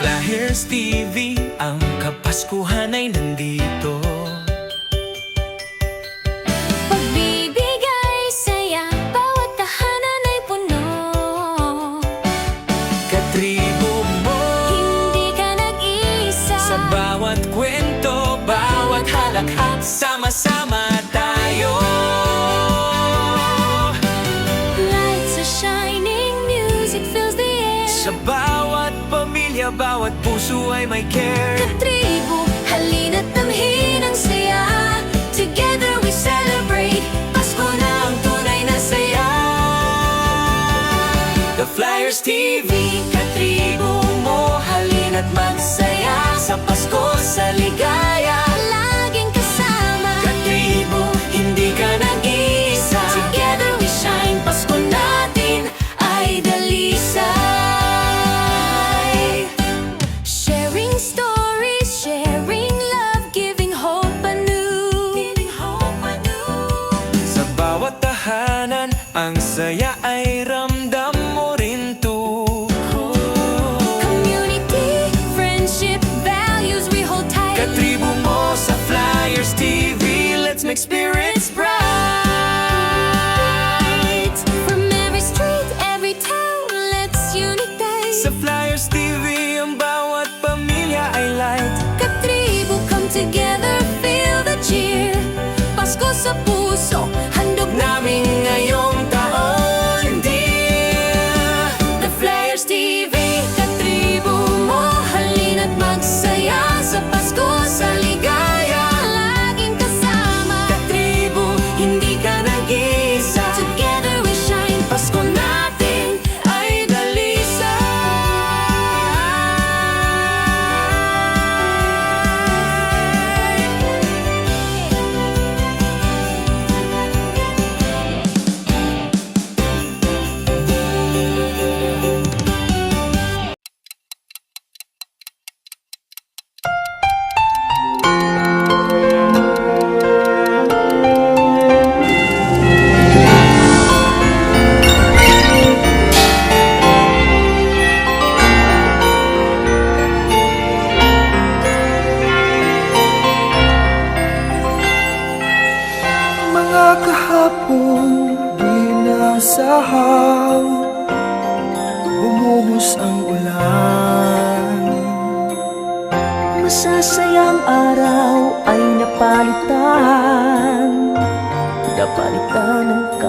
Flyers TV, ang kapaskuhan ay nandito. Pagbibigay saya, bawat tahanan ay puno. Katribo mo, hindi ka nag-isa Sa bawat kwento, bawat halakhak, sama-sama tayo. Lights are shining, music fills the air. Bawat puso ay may care. Katribo, halina't tamhin ang saya. Together we celebrate. Pasko na ang tunay na saya. The Flyers TV, katribo mo Halina't magsaya. Sa Pasko sa ligaya. and say yeah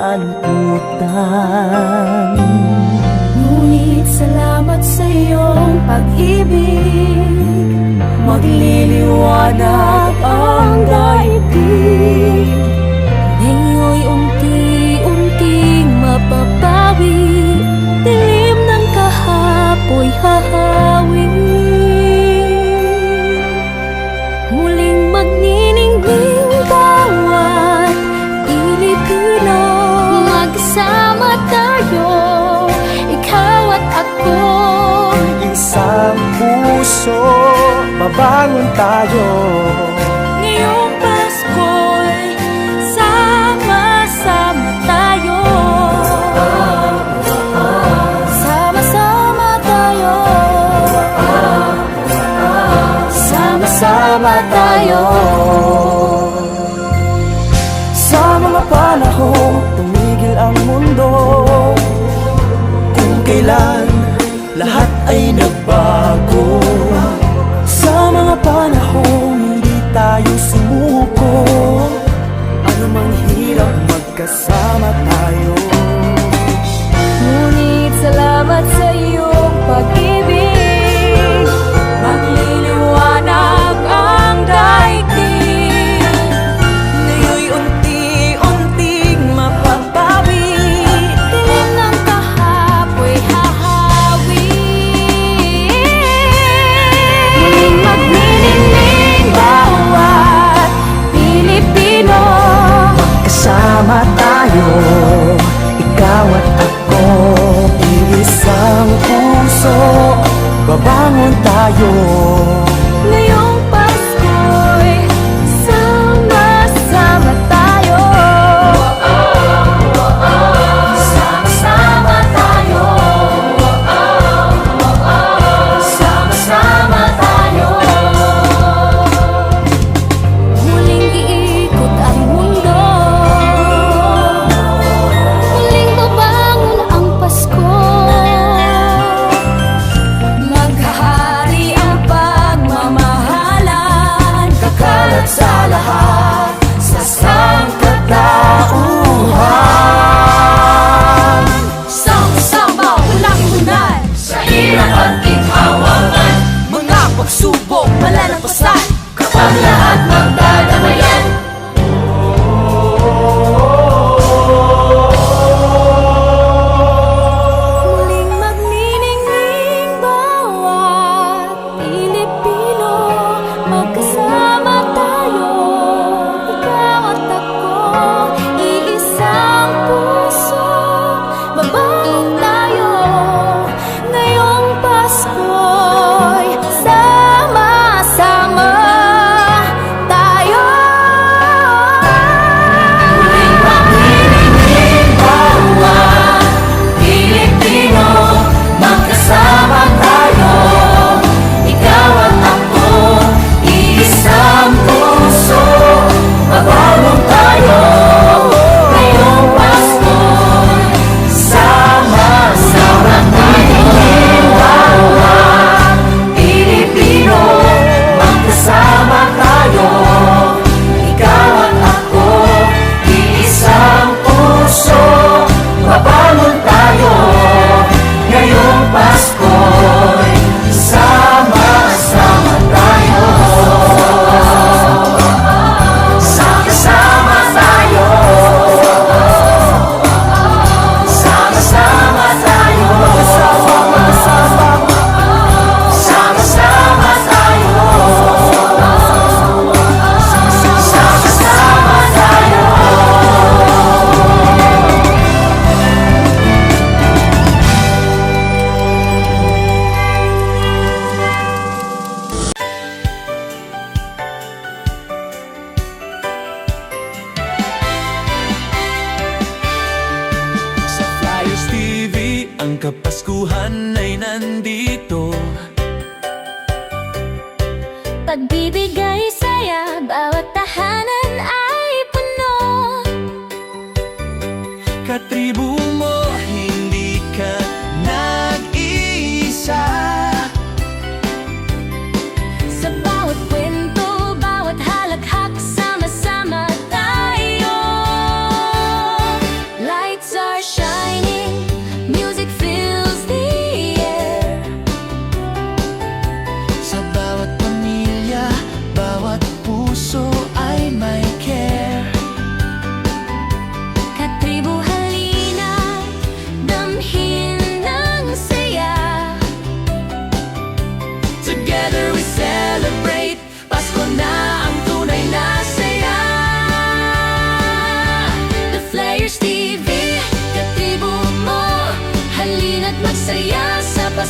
kalungkutan Ngunit salamat sa iyong pag-ibig Magliliwanag ang daigdig. Ngayon'y unti-unting mapapawi Dilim ng kahapoy hahapoy mabangon tayo. Babangon tayo.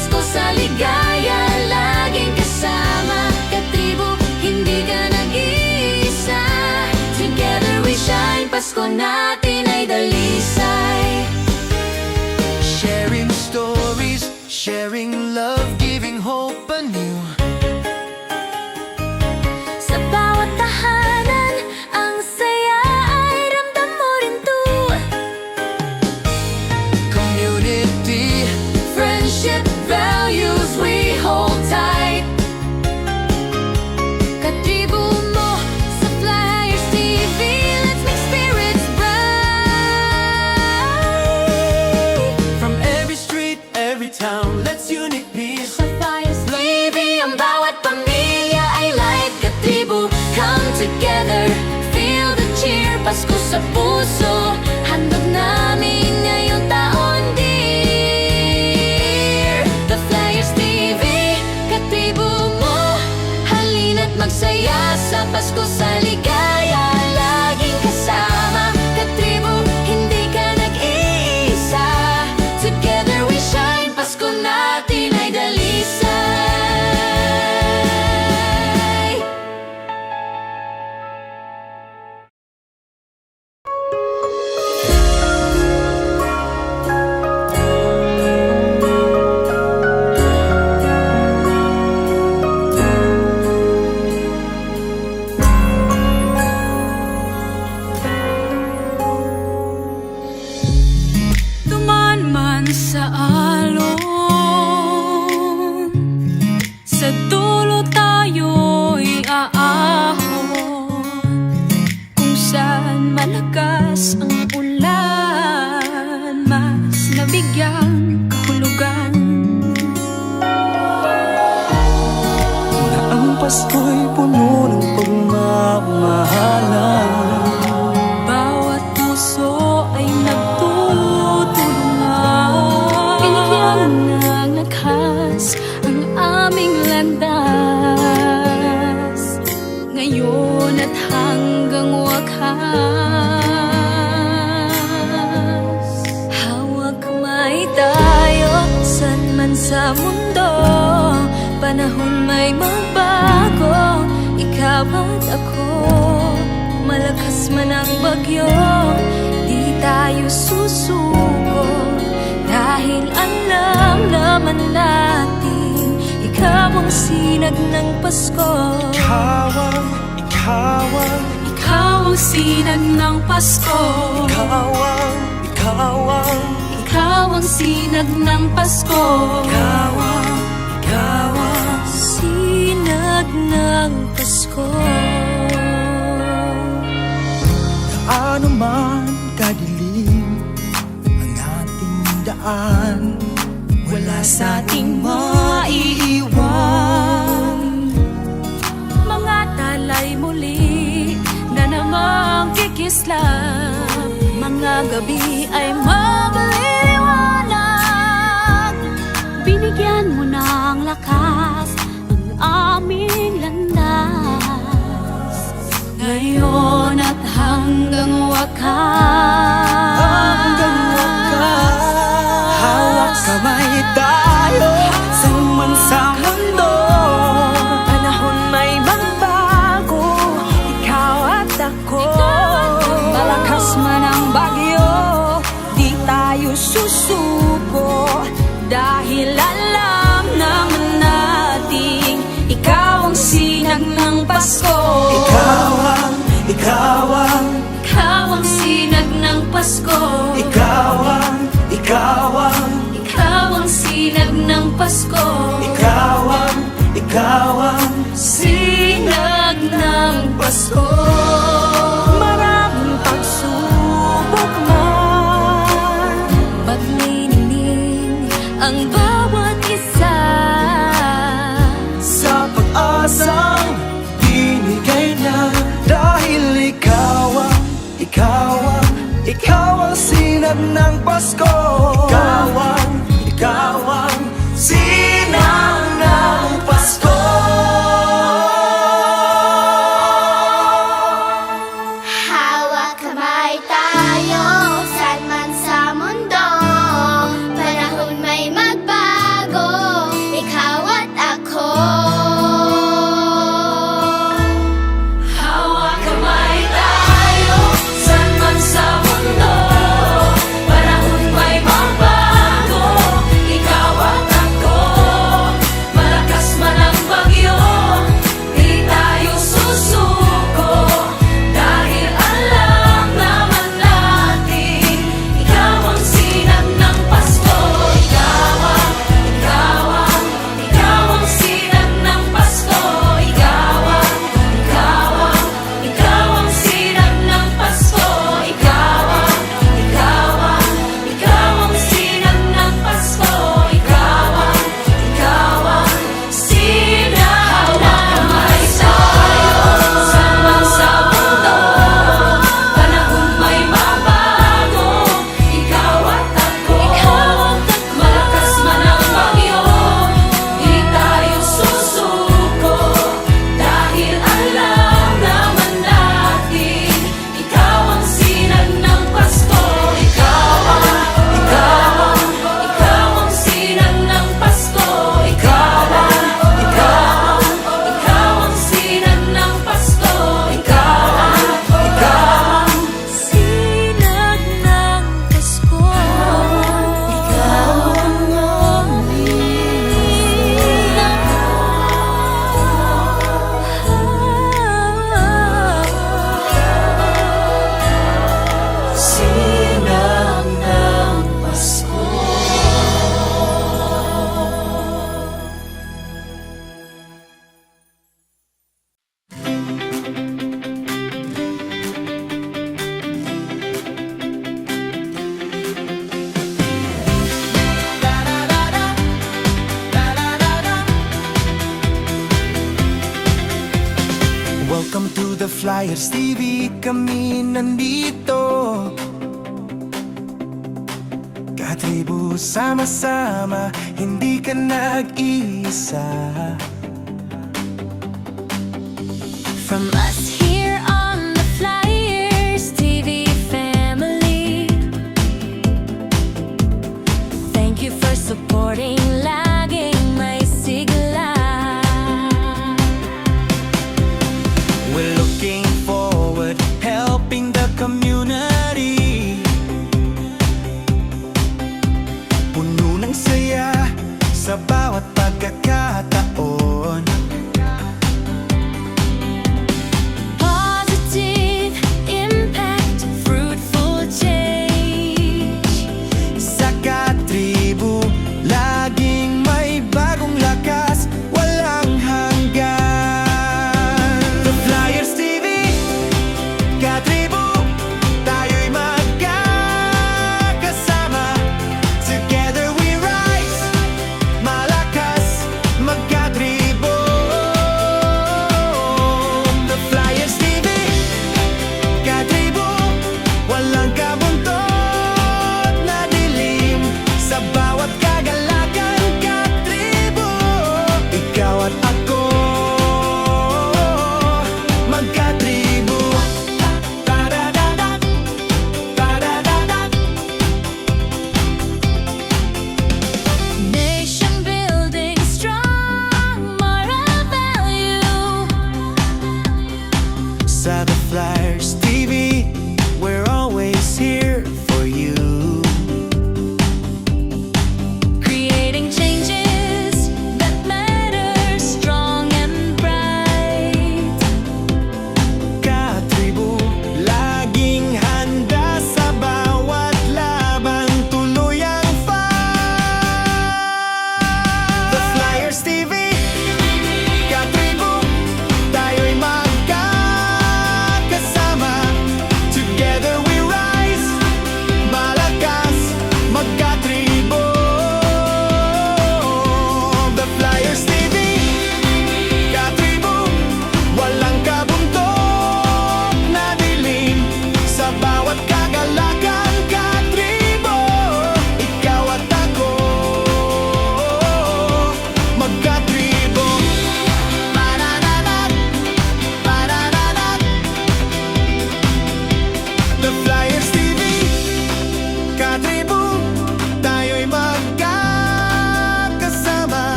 Pasko sa ligaya Laging kasama, katribo, hindi ka nag-iisa. Together we shine, Pasko natin Pasko sa puso, handog namin ngayong taon dear. The Flyers TV, katribo mo Halina't magsaya sa Pasko sa ligaya So. Hawak kamay tayo Saan man sa mundo. Panahon may magbago Ikaw at ako. Malakas man ang bagyo Di tayo susuko. Dahil alam naman natin Ikaw ang sinag ng Pasko. Ikaw ang, ikaw ang, ang sinag ng Pasko. Ikaw ang, ikaw ang. Ikaw ang sinag ng Pasko. Ikaw ang, ikaw ang. Sinag ng Pasko. Ano man kadilim ang ating daan Wala sa ating maiiwan. Mga talay muli na namang kikislap Mga gabi ay magliliwanag Binigyan mo ng lakas ang aming landas. Ngayon at hanggang wakas oras Ikaw ang, ikaw ang Sinag ng Pasko. sama-sama Hindi ka nag-iisa. From us pagkakataon.